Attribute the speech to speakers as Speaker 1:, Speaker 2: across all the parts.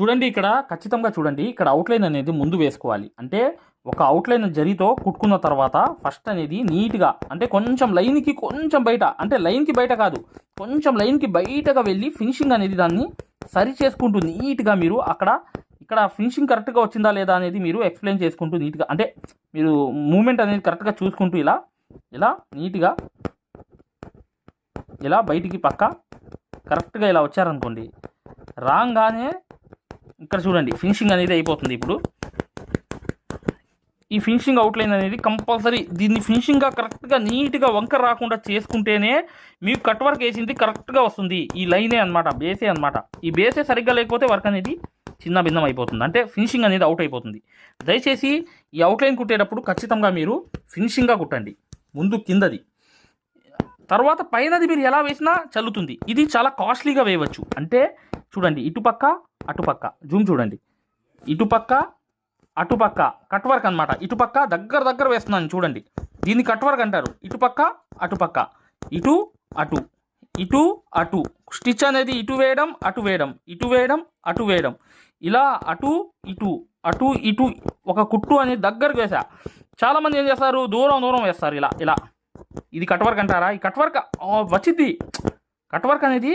Speaker 1: చూడండి ఇక్కడ ఖచ్చితంగా చూడండి ఇక్కడ అవుట్లైన్ అనేది ముందు వేసుకోవాలి. అంటే ఒక అవుట్లైన్ జరితో కుట్టుకున్న తర్వాత ఫస్ట్ అనేది నీట్గా అంటే కొంచెం లైన్కి కొంచెం బయట అంటే లైన్కి బయట కాదు కొంచెం లైన్కి బయటగా వెళ్ళి ఫినిషింగ్ అనేది దాన్ని సరి చేసుకుంటూ నీట్గా మీరు అక్కడ ఇక్కడ ఫినిషింగ్ కరెక్ట్గా వచ్చిందా లేదా అనేది మీరు ఎక్స్ప్లెయిన్ చేసుకుంటూ నీట్గా అంటే మీరు మూమెంట్ అనేది కరెక్ట్గా చూసుకుంటూ ఇలా ఇలా నీట్గా ఇలా బయటికి పక్క కరెక్ట్గా ఇలా వచ్చారనుకోండి రాగానే ఇక్కడ చూడండి ఫినిషింగ్ అనేది అయిపోతుంది ఇప్పుడు. ఈ ఫినిషింగ్ అవుట్లైన్ అనేది కంపల్సరీ దీన్ని ఫినిషింగ్గా కరెక్ట్గా నీట్గా వంక రాకుండా చేసుకుంటేనే మీకు కట్ వర్క్ వేసింది కరెక్ట్గా వస్తుంది. ఈ లైనే అనమాట బేసే అనమాట ఈ బేసే సరిగ్గా లేకపోతే వర్క్ అనేది చిన్న భిన్నం అయిపోతుంది. అంటే ఫినిషింగ్ అనేది అవుట్ అయిపోతుంది. దయచేసి ఈ అవుట్లైన్ కుట్టేటప్పుడు ఖచ్చితంగా మీరు ఫినిషింగ్గా కుట్టండి. ముందు కిందది. తర్వాత పైనది మీరు ఎలా వేసినా చల్లుతుంది. ఇది చాలా కాస్ట్లీగా వేయవచ్చు. అంటే చూడండి ఇటుపక్క అటుపక్క జూమ్ చూడండి. ఇటుపక్క అటుపక్క కట్ వర్క్ అనమాట ఇటుపక్క దగ్గర దగ్గర వేస్తున్నాను చూడండి. దీన్ని కట్ వర్క్ అంటారు. ఇటుపక్క అటుపక్క ఇటు అటు. ఇటు అటు. స్టిచ్ అనేది ఇటు వేయడం అటు వేయడం. ఇటు వేయడం అటు వేయడం. ఇలా అటు ఇటు. అటు ఇటు. ఒక కుట్టు అనేది దగ్గరకు వేసా. చాలామంది ఏం చేస్తారు? దూరం దూరం వేస్తారు. ఇలా ఇలా. ఇది కట్ వర్క్ అంటారా? ఈ కట్ వర్క్ ఆ, వచ్చిద్ది. కట్ వర్క్ అనేది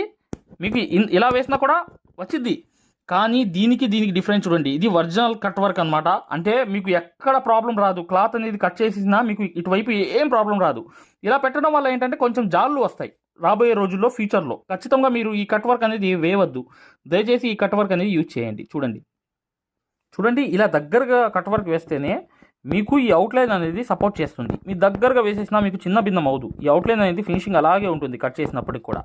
Speaker 1: మీకు ఇన్- ఇలా వేసినా కూడా వచ్చిద్ది. కానీ దీనికి దీనికి డిఫరెన్స్ చూడండి. ఇది ఒరిజినల్ కట్ వర్క్ అనమాట అంటే మీకు ఎక్కడ ప్రాబ్లం రాదు. క్లాత్ అనేది కట్ చేసినా మీకు ఇటువైపు ఏం ప్రాబ్లం రాదు. ఇలా పెట్టడం వల్ల ఏంటంటే కొంచెం జాళ్ళు వస్తాయి రాబోయే రోజుల్లో ఫ్యూచర్లో. ఖచ్చితంగా మీరు ఈ కట్ వర్క్ అనేది వేయవద్దు. దయచేసి ఈ కట్ వర్క్ అనేది యూజ్ చేయండి. చూడండి. చూడండి ఇలా దగ్గరగా కట్ వర్క్ వేస్తేనే మీకు ఈ అవుట్లైన్ అనేది సపోర్ట్ చేస్తుంది. మీ దగ్గరగా వేసేసినా మీకు చిన్న భిన్నం అవదు ఈ అవుట్లైన్ అనేది ఫినిషింగ్ అలాగే ఉంటుంది కట్ చేసినప్పటికి కూడా.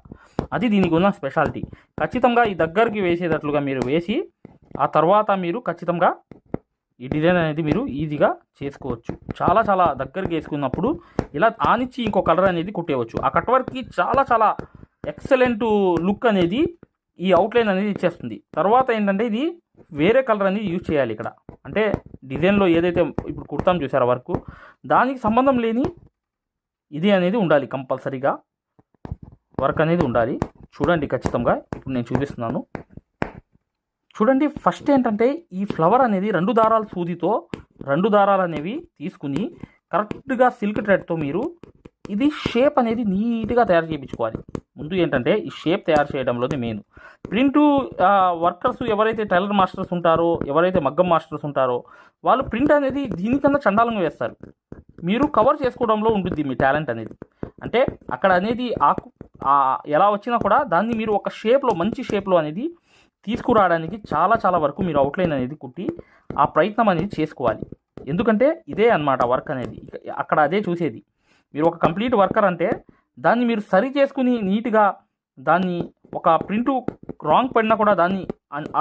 Speaker 1: అది దీనికి ఉన్న స్పెషాలిటీ ఖచ్చితంగా ఈ దగ్గరికి వేసేటట్లుగా మీరు వేసి ఆ తర్వాత మీరు ఖచ్చితంగా ఈ డిజైన్ అనేది మీరు ఈజీగా చేసుకోవచ్చు. చాలా చాలా దగ్గరికి వేసుకున్నప్పుడు ఇలా ఆనిచ్చి ఇంకో కలర్ అనేది కుట్టేయవచ్చు. ఆ కట్ వర్క్కి చాలా చాలా ఎక్సలెంట్ లుక్ అనేది ఈ అవుట్లైన్ అనేది ఇచ్చేస్తుంది. తర్వాత ఏంటంటే ఇది వేరే కలర్ అనేది యూజ్ చేయాలి ఇక్కడ. అంటే డిజైన్లో ఏదైతే ఇప్పుడు కుర్తాం చూసారో వర్క్ దానికి సంబంధం లేని ఇది అనేది ఉండాలి కంపల్సరీగా. వర్క్ అనేది ఉండాలి. చూడండి ఖచ్చితంగా. ఇప్పుడు నేను చూపిస్తున్నాను. చూడండి ఫస్ట్ ఏంటంటే ఈ ఫ్లవర్ అనేది రెండు దారాల సూదితో రెండు దారాలు అనేవి తీసుకుని కరెక్ట్గా సిల్క్ థ్రెడ్తో మీరు ఇది షేప్ అనేది నీట్గా తయారు చేయించుకోవాలి. ముందు ఏంటంటే ఈ షేప్ తయారు చేయడంలోనే మెయిన్. ప్రింటు వర్కర్స్ ఎవరైతే టైలర్ మాస్టర్స్ ఉంటారో ఎవరైతే మగ్గం మాస్టర్స్ ఉంటారో వాళ్ళు ప్రింట్ అనేది దీనికన్నా చండాలంగా వేస్తారు. మీరు కవర్ చేసుకోవడంలో ఉంటుంది మీ టాలెంట్ అనేది. అంటే అక్కడ అనేది ఆకు ఎలా వచ్చినా కూడా దాన్ని మీరు ఒక షేప్లో మంచి షేప్లో అనేది తీసుకురావడానికి చాలా చాలా వరకు మీరు అవుట్లైన్ అనేది కుట్టి ఆ ప్రయత్నం అనేది చేసుకోవాలి. ఎందుకంటే ఇదే అన్నమాట వర్క్ అనేది. అక్కడ అదే చూసేది. మీరు ఒక కంప్లీట్ వర్కర్ అంటే దాన్ని మీరు సరి చేసుకుని నీట్గా దాన్ని ఒక ప్రింటు రాంగ్ పడినా కూడా దాన్ని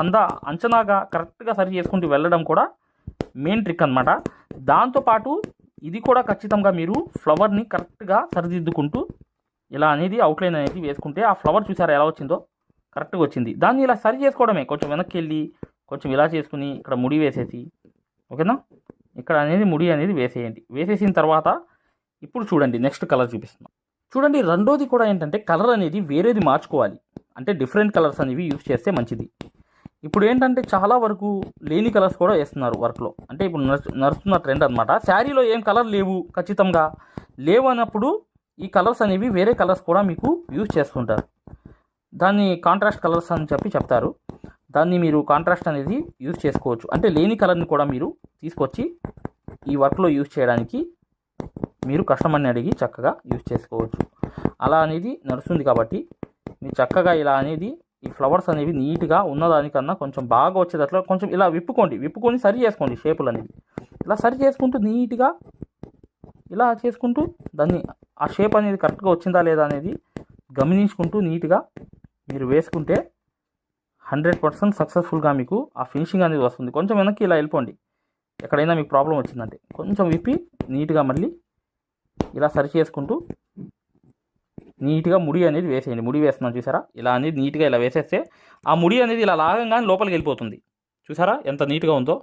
Speaker 1: అంద అంచనాగా కరెక్ట్గా సరి చేసుకుంటూ వెళ్ళడం కూడా మెయిన్ ట్రిక్ అనమాట దాంతోపాటు ఇది కూడా ఖచ్చితంగా మీరు ఫ్లవర్ని కరెక్ట్గా సరిదిద్దుకుంటూ ఇలా అనేది అవుట్లైన్ అనేది వేసుకుంటే ఆ ఫ్లవర్ చూసారా ఎలా వచ్చిందో? కరెక్ట్గా వచ్చింది. దాన్ని ఇలా సరి చేసుకోవడమే. కొంచెం వెనక్కి వెళ్ళి కొంచెం ఇలా చేసుకుని ఇక్కడ ముడి వేసేసి ఓకేనా? ఇక్కడ అనేది ముడి అనేది వేసేయండి. వేసేసిన తర్వాత ఇప్పుడు చూడండి. నెక్స్ట్ కలర్ చూపిస్తున్నాం. చూడండి రెండోది కూడా ఏంటంటే కలర్ అనేది వేరేది మార్చుకోవాలి. అంటే డిఫరెంట్ కలర్స్ అనేవి యూజ్ చేస్తే మంచిది. ఇప్పుడు ఏంటంటే చాలా వరకు లేని కలర్స్ కూడా వేస్తున్నారు వర్క్లో. అంటే ఇప్పుడు నడుస్తున్న ట్రెండ్ అనమాట శారీలో ఏం కలర్ లేవు ఖచ్చితంగా. లేవు అన్నప్పుడు ఈ కలర్స్ అనేవి వేరే కలర్స్ కూడా మీకు యూజ్ చేస్తుంటారు. దాన్ని కాంట్రాస్ట్ కలర్స్ అని చెప్పి చెప్తారు. దాన్ని మీరు కాంట్రాస్ట్ అనేది యూజ్ చేసుకోవచ్చు. అంటే లేని కలర్ని కూడా మీరు తీసుకొచ్చి ఈ వర్క్లో యూజ్ చేయడానికి మీరు కస్టమర్ని అడిగి చక్కగా యూజ్ చేసుకోవచ్చు. అలా అనేది నడుస్తుంది కాబట్టి మీరు చక్కగా ఇలా అనేది ఈ ఫ్లవర్స్ అనేవి నీట్గా ఉన్నదానికన్నా కొంచెం బాగా వచ్చేటట్లు కొంచెం ఇలా విప్పుకోండి. విప్పుకొని సరి చేసుకోండి షేపులు అనేవి. ఇలా సరి చేసుకుంటూ నీట్గా ఇలా చేసుకుంటూ దాన్ని ఆ షేప్ అనేది కరెక్ట్గా వచ్చిందా లేదా అనేది గమనించుకుంటూ నీట్గా మీరు వేసుకుంటే హండ్రెడ్ పర్సెంట్ సక్సెస్ఫుల్గా మీకు ఆ ఫినిషింగ్ అనేది వస్తుంది. కొంచెం వెనక్కి ఇలా వెళ్ళిపోండి. ఎక్కడైనా మీకు ప్రాబ్లం వచ్చిందంటే కొంచెం విప్పి నీట్గా మళ్ళీ ఇలా సరి చేసుకుంటూ నీట్గా ముడి అనేది వేసేయండి. ముడి వేస్తున్నాం చూసారా? ఇలా అనేది నీట్గా ఇలా వేసేస్తే ఆ ముడి అనేది ఇలా లాగంగానే లోపలికి వెళ్ళిపోతుంది. చూసారా? ఎంత నీట్గా ఉందో.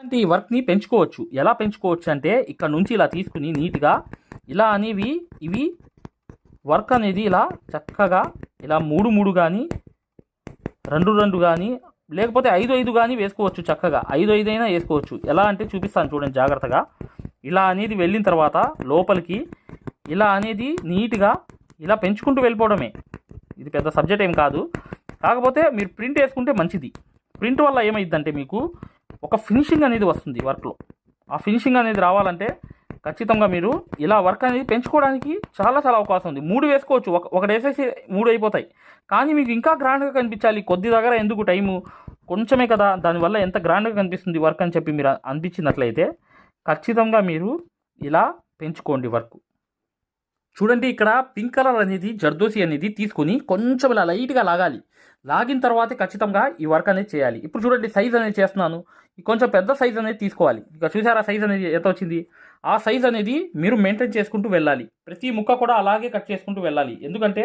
Speaker 1: అంటే ఈ వర్క్ని పెంచుకోవచ్చు. ఎలా పెంచుకోవచ్చు అంటే ఇక్కడ నుంచి ఇలా తీసుకుని నీట్గా ఇలా అనేవి ఇవి వర్క్ అనేది ఇలా చక్కగా ఇలా మూడు మూడు కానీ రెండు రెండు కానీ లేకపోతే ఐదు ఐదు కానీ వేసుకోవచ్చు చక్కగా. ఐదు ఐదు అయినా వేసుకోవచ్చు. ఎలా అంటే చూపిస్తాను చూడండి జాగ్రత్తగా. ఇలా అనేది వెళ్ళిన తర్వాత లోపలికి ఇలా అనేది నీట్గా ఇలా పెంచుకుంటూ వెళ్ళిపోవడమే. ఇది పెద్ద సబ్జెక్ట్ ఏం కాదు. కాకపోతే మీరు ప్రింట్ వేసుకుంటే మంచిది. ప్రింట్ వల్ల ఏమైందంటే మీకు ఒక ఫినిషింగ్ అనేది వస్తుంది వర్క్లో. ఆ ఫినిషింగ్ అనేది రావాలంటే ఖచ్చితంగా మీరు ఇలా వర్క్ అనేది పెంచుకోవడానికి చాలా చాలా అవకాశం ఉంది. మూడు వేసుకోవచ్చు. ఒక ఒకటి వేసేసి మూడు అయిపోతాయి. కానీ మీకు ఇంకా గ్రాండ్గా కనిపించాలి. కొద్ది దగ్గర ఎందుకు టైము? కొంచెమే కదా. దానివల్ల ఎంత గ్రాండ్గా కనిపిస్తుంది వర్క్ అని చెప్పి మీరు అనిపించినట్లయితే ఖచ్చితంగా మీరు ఇలా పెంచుకోండి వర్క్. చూడండి ఇక్కడ పింక్ కలర్ అనేది జర్దోసి అనేది తీసుకొని కొంచెం ఇలా లైట్గా లాగాలి. లాగిన తర్వాతే ఖచ్చితంగా ఈ వర్క్ అనేది చేయాలి. ఇప్పుడు చూడండి సైజ్ అనేది చేస్తున్నాను. కొంచెం పెద్ద సైజ్ అనేది తీసుకోవాలి. ఇక చూసారా సైజ్ అనేది ఎంత వచ్చింది? ఆ సైజ్ అనేది మీరు మెయింటైన్ చేసుకుంటూ వెళ్ళాలి. ప్రతి ముక్క కూడా అలాగే కట్ చేసుకుంటూ వెళ్ళాలి. ఎందుకంటే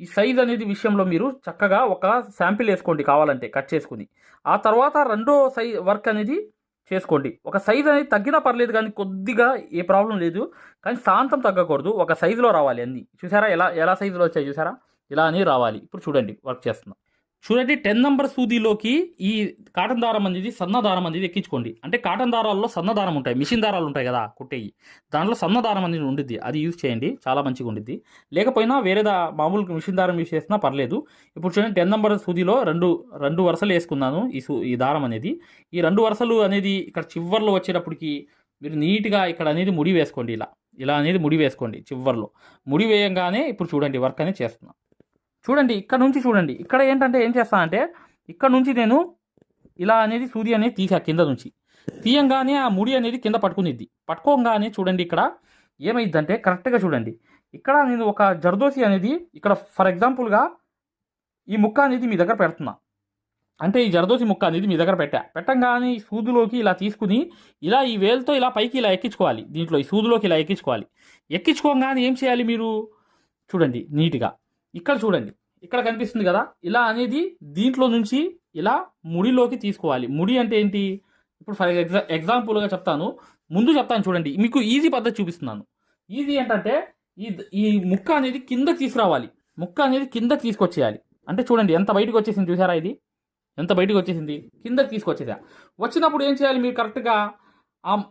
Speaker 1: ఈ సైజ్ అనేది విషయంలో మీరు చక్కగా ఒక శాంపిల్ వేసుకోండి కావాలంటే కట్ చేసుకుని. ఆ తర్వాత రెండో సై వర్క్ అనేది చేసుకోండి. ఒక సైజ్ అనేది తగ్గినా పర్లేదు కానీ కొద్దిగా ఏ ప్రాబ్లం లేదు. కానీ శాంతం తగ్గకూడదు. ఒక సైజులో రావాలి అన్నీ. చూసారా ఎలా ఎలా సైజులో వచ్చాయి చూసారా? ఇలా అని రావాలి. ఇప్పుడు చూడండి వర్క్ చేస్తున్నాం. చూడండి టెన్ నంబర్ సూదిలోకి ఈ కాటన్ దారం అనేది సన్న దారం అనేది ఎక్కించుకోండి. అంటే కాటన్ దారాల్లో సన్న దారం ఉంటాయి మిషన్ దారాలు ఉంటాయి కదా కుట్టేవి దాంట్లో సన్న దారం అనేది ఉండిద్ది అది యూజ్ చేయండి చాలా మంచిగా ఉండిద్ది. లేకపోయినా వేరే దా మామూలు మిషన్ దారం యూజ్ చేసినా పర్లేదు. ఇప్పుడు చూడండి టెన్ నంబర్ సూదిలో రెండు రెండు వరుసలు వేసుకున్నాను ఈ సూ ఈ దారం అనేది. ఈ రెండు వరుసలు అనేది ఇక్కడ చివర్లో వచ్చేటప్పటికి మీరు నీట్గా ఇక్కడ అనేది ముడి వేసుకోండి ఇలా. ఇలా అనేది ముడి వేసుకోండి చివర్లో. ముడి వేయంగానే ఇప్పుడు చూడండి వర్క్ అనేది చేస్తున్నాను చూడండి ఇక్కడ నుంచి చూడండి. ఇక్కడ ఏంటంటే ఏం చేస్తానంటే ఇక్కడ నుంచి నేను ఇలా అనేది సూది అనేది తీసా కింద నుంచి. తీయంగానే ఆ ముడి అనేది కింద పట్టుకునిద్ది. పట్టుకోగానే చూడండి ఇక్కడ ఏమైందంటే కరెక్ట్గా చూడండి. ఇక్కడ నేను ఒక జర్దోసి అనేది ఇక్కడ ఫర్ ఎగ్జాంపుల్గా ఈ ముక్క అనేది మీ దగ్గర పెడుతున్నా. అంటే ఈ జరదోసి ముక్క అనేది మీ దగ్గర పెట్టా. పెట్టంగానే ఈ సూదులోకి ఇలా తీసుకుని ఇలా ఈ వేలుతో ఇలా పైకి ఇలా ఎక్కించుకోవాలి. దీంట్లో ఈ సూదులోకి ఇలా ఎక్కించుకోవాలి. ఎక్కించుకోగానే ఏం చేయాలి మీరు? చూడండి నీట్గా. ఇక్కడ చూడండి. ఇక్కడ కనిపిస్తుంది కదా ఇలా అనేది దీంట్లో నుంచి ఇలా ముడిలోకి తీసుకోవాలి. ముడి అంటే ఏంటి? ఇప్పుడు ఫర్ ఎగ్జా ఎగ్జాంపుల్గా చెప్తాను. ముందు చెప్తాను చూడండి. మీకు ఈజీ పద్ధతి చూపిస్తున్నాను. ఈజీ ఏంటంటే ఈ ఈ ముక్క అనేది కిందకి తీసుకురావాలి. ముక్క అనేది కిందకి తీసుకొచ్చేయాలి. అంటే చూడండి ఎంత బయటకు వచ్చేసింది చూసారా ఇది? ఎంత బయటకు వచ్చేసింది? కిందకి తీసుకొచ్చేసా. వచ్చినప్పుడు ఏం చేయాలి మీరు కరెక్ట్గా?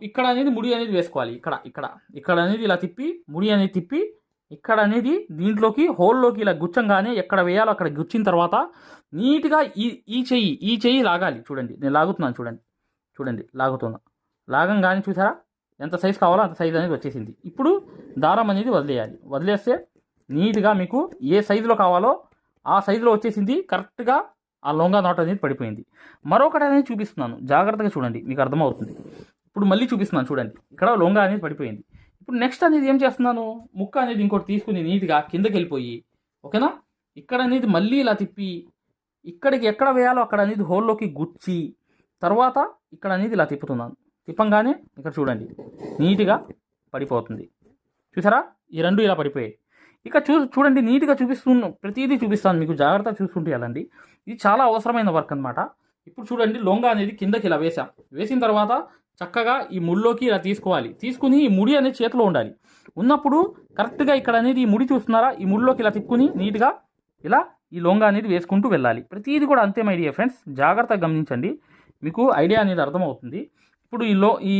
Speaker 1: ఇక్కడ అనేది ముడి అనేది వేసుకోవాలి. ఇక్కడ ఇక్కడ. ఇక్కడ అనేది ఇలా తిప్పి ముడి అనేది తిప్పి ఇక్కడ అనేది దీంట్లోకి హోల్లోకి ఇలా గుచ్చంగానే ఎక్కడ వేయాలో అక్కడ గుచ్చిన తర్వాత నీట్గా ఈ ఈ చెయ్యి ఈ చెయ్యి లాగాలి. చూడండి నేను లాగుతున్నాను చూడండి. చూడండి లాగుతున్నా. లాగంగానే చూసారా? ఎంత సైజ్ కావాలో అంత సైజ్ అనేది వచ్చేసింది. ఇప్పుడు దారం అనేది వదిలేయాలి. వదిలేస్తే నీట్గా మీకు ఏ సైజులో కావాలో ఆ సైజులో వచ్చేసింది కరెక్ట్గా ఆ లొంగా నాట్ అనేది పడిపోయింది. మరొకటి అనేది చూపిస్తున్నాను. జాగ్రత్తగా చూడండి మీకు అర్థమవుతుంది. ఇప్పుడు మళ్ళీ చూపిస్తున్నాను చూడండి. ఇక్కడ లొంగా అనేది పడిపోయింది. ఇప్పుడు నెక్స్ట్ అనేది ఏం చేస్తున్నాను? ముక్క అనేది ఇంకోటి తీసుకుని నీట్గా కిందకి వెళ్ళిపోయి ఓకేనా? ఇక్కడ అనేది మళ్ళీ ఇలా తిప్పి ఇక్కడికి ఎక్కడ వేయాలో అక్కడ అనేది హోల్లోకి గుచ్చి తర్వాత ఇక్కడ అనేది ఇలా తిప్పుతున్నాను. తిప్పంగానే ఇక్కడ చూడండి నీట్గా పడిపోతుంది. చూసారా? ఈ రెండు ఇలా పడిపోయాయి. ఇక చూ చూడండి నీట్గా చూపిస్తున్న ప్రతిదీ చూపిస్తాను మీకు జాగ్రత్తగా చూసుకుంటూ వెళ్ళండి. ఇది చాలా అవసరమైన వర్క్ అనమాట ఇప్పుడు చూడండి లొంగ అనేది కిందకి ఇలా వేసాం వేసిన తర్వాత చక్కగా ఈ ముడిలోకి ఇలా తీసుకోవాలి. తీసుకుని ఈ ముడి అనేది చేతిలో ఉండాలి. ఉన్నప్పుడు కరెక్ట్గా ఇక్కడ అనేది ఈ ముడి చూస్తున్నారా? ఈ ముడిలోకి ఇలా తిప్పుకుని నీట్గా ఇలా ఈ లొంగ అనేది వేసుకుంటూ వెళ్ళాలి. ప్రతిదీ కూడా అంతే మై డియర్ ఫ్రెండ్స్ జాగ్రత్తగా గమనించండి. మీకు ఐడియా అనేది అర్థమవుతుంది. ఇప్పుడు ఈ లో ఈ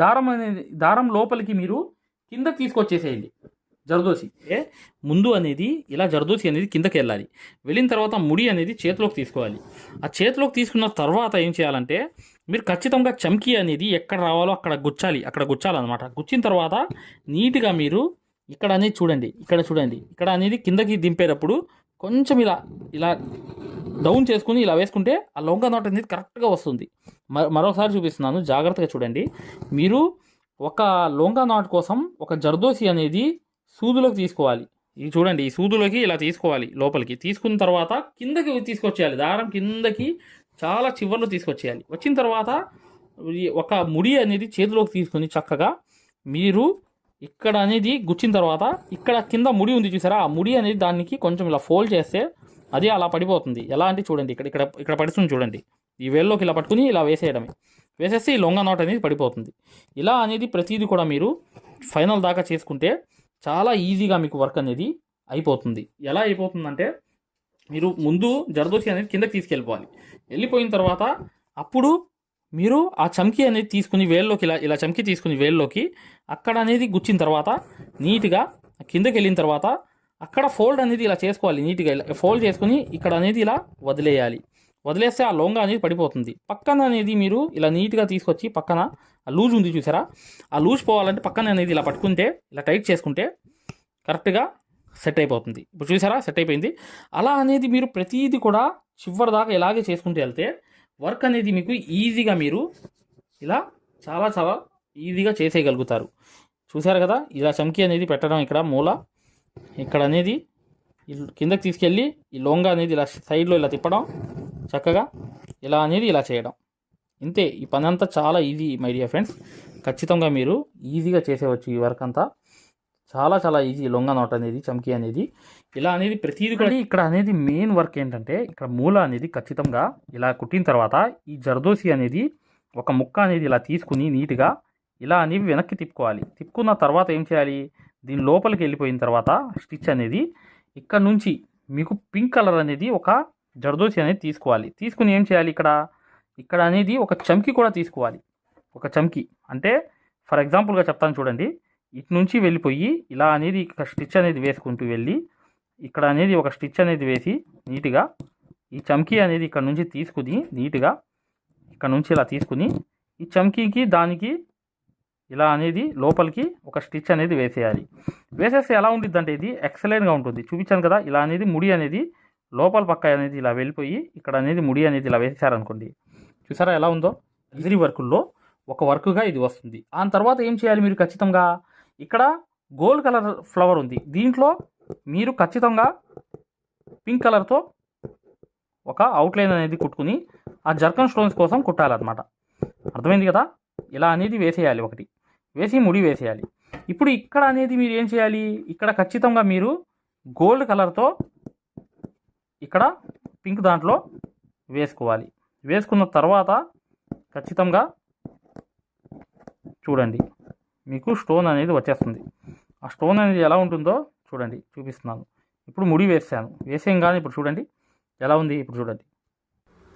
Speaker 1: దారం అనేది దారం లోపలికి మీరు కింద తీసుకొచ్చేసేయండి. జరదోసి. ఏ? ముందు అనేది ఇలా జరదోసి అనేది కిందకి వెళ్ళాలి. వెళ్ళిన తర్వాత ముడి అనేది చేతిలోకి తీసుకోవాలి. ఆ చేతిలోకి తీసుకున్న తర్వాత ఏం చేయాలంటే మీరు ఖచ్చితంగా చమ్కీ అనేది ఎక్కడ రావాలో అక్కడ గుచ్చాలి. అక్కడ గుచ్చాలన్నమాట. గుచ్చిన తర్వాత నీట్గా మీరు ఇక్కడ అనేది చూడండి. ఇక్కడ చూడండి. ఇక్కడ అనేది కిందకి దింపేటప్పుడు కొంచెం ఇలా ఇలా డౌన్ చేసుకుని ఇలా వేసుకుంటే ఆ లొంగ నాట్ అనేది కరెక్ట్గా వస్తుంది. మరోసారి మరొకసారి చూపిస్తున్నాను. జాగ్రత్తగా చూడండి. మీరు ఒక లొంగ నాట్ కోసం ఒక జర్దోసి అనేది సూదులోకి తీసుకోవాలి. ఇది చూడండి ఈ సూదులోకి ఇలా తీసుకోవాలి లోపలికి. తీసుకున్న తర్వాత కిందకి తీసుకొచ్చేయాలి. దారం కిందకి చాలా చివర్లో తీసుకొచ్చేయాలి. వచ్చిన తర్వాత ఒక ముడి అనేది చేతిలోకి తీసుకొని చక్కగా మీరు ఇక్కడ అనేది గుచ్చిన తర్వాత ఇక్కడ కింద ముడి ఉంది చూసారా? ఆ ముడి అనేది దానికి కొంచెం ఇలా ఫోల్డ్ చేస్తే అది అలా పడిపోతుంది. ఎలా అంటే చూడండి ఇక్కడ ఇక్కడ ఇక్కడ పడుతుంది చూడండి. ఈ వేల్లోకి ఇలా పట్టుకుని ఇలా వేసేయడమే. వేసేస్తే ఈ లొంగ నాట్ అనేది పడిపోతుంది. ఇలా అనేది ప్రతిదీ కూడా మీరు ఫైనల్ దాకా చేసుకుంటే చాలా ఈజీగా మీకు వర్క్ అనేది అయిపోతుంది. ఎలా అయిపోతుందంటే మీరు ముందు జరదోసి అనేది కిందకి తీసుకెళ్ళిపోవాలి. వెళ్ళిపోయిన తర్వాత అప్పుడు మీరు ఆ చమ్కీ అనేది తీసుకుని వేల్లోకి ఇలా ఇలా చమ్కీ తీసుకుని వేల్లోకి అక్కడ అనేది గుచ్చిన తర్వాత నీట్గా కిందకి వెళ్ళిన తర్వాత అక్కడ ఫోల్డ్ అనేది ఇలా చేసుకోవాలి. నీట్గా ఇలా ఫోల్డ్ చేసుకుని ఇక్కడ అనేది ఇలా వదిలేయాలి. వదిలేస్తే ఆ లొంగ అనేది పడిపోతుంది. పక్కన అనేది మీరు ఇలా నీట్గా తీసుకొచ్చి పక్కన ఆ లూజ్ ఉంది చూసారా? ఆ లూజ్ పోవాలంటే పక్కన అనేది ఇలా పట్టుకుంటే ఇలా టైట్ చేసుకుంటే కరెక్ట్గా సెట్ అయిపోతుంది. ఇప్పుడు చూసారా? సెట్ అయిపోయింది. అలా అనేది మీరు ప్రతిదీ కూడా చివరి దాకా ఇలాగే చేసుకుంటూ వెళ్తే వర్క్ అనేది మీకు ఈజీగా మీరు ఇలా చాలా చాలా ఈజీగా చేసేయగలుగుతారు. చూసారు కదా? ఇలా చమ్కీ అనేది పెట్టడం ఇక్కడ మూల. ఇక్కడ అనేది కిందకి తీసుకెళ్ళి ఈ లొంగ అనేది ఇలా సైడ్లో ఇలా తిప్పడం. చక్కగా ఇలా అనేది ఇలా చేయడం. ఇంతే ఈ పని అంతా చాలా ఈజీ మై డియర్ ఫ్రెండ్స్ ఖచ్చితంగా మీరు ఈజీగా చేసేవచ్చు ఈ వర్క్ అంతా. చాలా చాలా ఈజీ లొంగ నోట్ అనేది చమ్కీ అనేది. ఇలా అనేది ప్రతిదీ కూడా ఇక్కడ అనేది మెయిన్ వర్క్ ఏంటంటే ఇక్కడ మూల అనేది ఖచ్చితంగా ఇలా కుట్టిన తర్వాత ఈ జర్దోసి అనేది ఒక ముక్క అనేది ఇలా తీసుకుని నీట్గా ఇలా అనేవి వెనక్కి తిప్పుకోవాలి. తిప్పుకున్న తర్వాత ఏం చేయాలి? దీని లోపలికి వెళ్ళిపోయిన తర్వాత స్టిచ్ అనేది ఇక్కడ నుంచి మీకు పింక్ కలర్ అనేది ఒక జర్దోసి అనేది తీసుకోవాలి. తీసుకుని ఏం చేయాలి ఇక్కడ? ఇక్కడ అనేది ఒక చమ్కి కూడా తీసుకోవాలి. ఒక చమ్కి. అంటే ఫర్ ఎగ్జాంపుల్గా చెప్తాను చూడండి. ఇటు నుంచి వెళ్ళిపోయి ఇలా అనేది ఇక్కడ స్టిచ్ అనేది వేసుకుంటూ వెళ్ళి ఇక్కడ అనేది ఒక స్టిచ్ అనేది వేసి నీట్గా ఈ చమ్కీ అనేది ఇక్కడ నుంచి తీసుకుని నీట్గా ఇక్కడ నుంచి ఇలా తీసుకుని ఈ చమ్కీకి దానికి ఇలా అనేది లోపలికి ఒక స్టిచ్ అనేది వేసేయాలి. వేసేస్తే ఎలా ఉంటుంది అంటే ఇది ఎక్సలెంట్గా ఉంటుంది. చూపించాను కదా ఇలా అనేది ముడి అనేది లోపల పక్క అనేది ఇలా వెళ్ళిపోయి ఇక్కడ అనేది ముడి అనేది ఇలా వేసేసారనుకోండి చూసారా ఎలా ఉందో? ఇదిరి వర్కుల్లో ఒక వర్క్గా ఇది వస్తుంది. ఆ తర్వాత ఏం చేయాలి మీరు ఖచ్చితంగా? ఇక్కడ గోల్డ్ కలర్ ఫ్లవర్ ఉంది. దీంట్లో మీరు ఖచ్చితంగా పింక్ కలర్తో ఒక అవుట్లైన్ అనేది కుట్టుకుని ఆ జర్కన్ స్టోన్స్ కోసం కుట్టాలన్నమాట. అర్థమైంది కదా? ఇలా అనేది వేసేయాలి ఒకటి. వేసి ముడి వేసేయాలి. ఇప్పుడు ఇక్కడ అనేది మీరు ఏం చేయాలి? ఇక్కడ ఖచ్చితంగా మీరు గోల్డ్ కలర్తో ఇక్కడ పింక్ దాంట్లో వేసుకోవాలి. వేసుకున్న తర్వాత ఖచ్చితంగా చూడండి. మీకు స్టోన్ అనేది వచ్చేస్తుంది. ఆ స్టోన్ అనేది ఎలా ఉంటుందో చూడండి. చూపిస్తున్నాను. ఇప్పుడు ముడి వేసాను. వేసేం కానీ ఇప్పుడు చూడండి. ఎలా ఉంది? ఇప్పుడు చూడండి.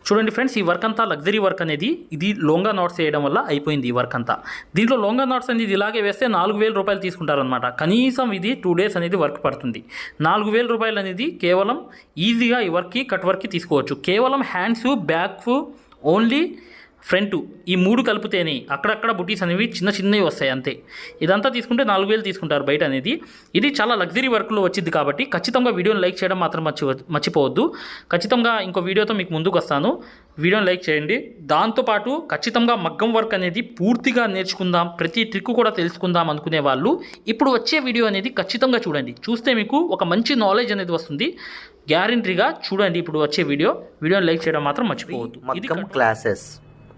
Speaker 1: చూడండి ఫ్రెండ్స్ ఈ వర్క్ అంతా లగ్జరీ వర్క్ అనేది ఇది లోంగా నాట్స్ వేయడం వల్ల అయిపోయింది ఈ వర్క్ అంతా. దీంట్లో లోంగా నాట్స్ అనేది ఇలాగే వేస్తే నాలుగు వేల రూపాయలు తీసుకుంటారనమాట కనీసం ఇది టూ డేస్ అనేది వర్క్ పడుతుంది. నాలుగు వేల రూపాయలు అనేది కేవలం ఈజీగా ఈ వర్క్కి కట్ వర్క్కి తీసుకోవచ్చు. కేవలం హ్యాండ్స్ బ్యాక్ ఓన్లీ ఫ్రంట్ ఈ మూడు కలిపితేనే అక్కడక్కడ బుటీస్ అనేవి చిన్న చిన్నవి వస్తాయి అంతే. ఇదంతా తీసుకుంటే నాలుగు వేలు తీసుకుంటారు బయట అనేది. ఇది చాలా లగ్జరీ వర్క్లో వచ్చింది కాబట్టి ఖచ్చితంగా వీడియోని లైక్ చేయడం మాత్రం మర్చి మర్చిపోవద్దు. ఖచ్చితంగా ఇంకో వీడియోతో మీకు ముందుకు వస్తాను. వీడియోని లైక్ చేయండి. దాంతోపాటు ఖచ్చితంగా మగ్గం వర్క్ అనేది పూర్తిగా నేర్చుకుందాం. ప్రతి ట్రిక్ కూడా తెలుసుకుందాం అనుకునే వాళ్ళు. ఇప్పుడు వచ్చే వీడియో అనేది ఖచ్చితంగా చూడండి. చూస్తే మీకు ఒక మంచి నాలెడ్జ్ అనేది వస్తుంది. గ్యారంటీగా చూడండి ఇప్పుడు వచ్చే వీడియో. వీడియోని లైక్ చేయడం మాత్రం మర్చిపోవద్దు.
Speaker 2: మగ్గం క్లాసెస్.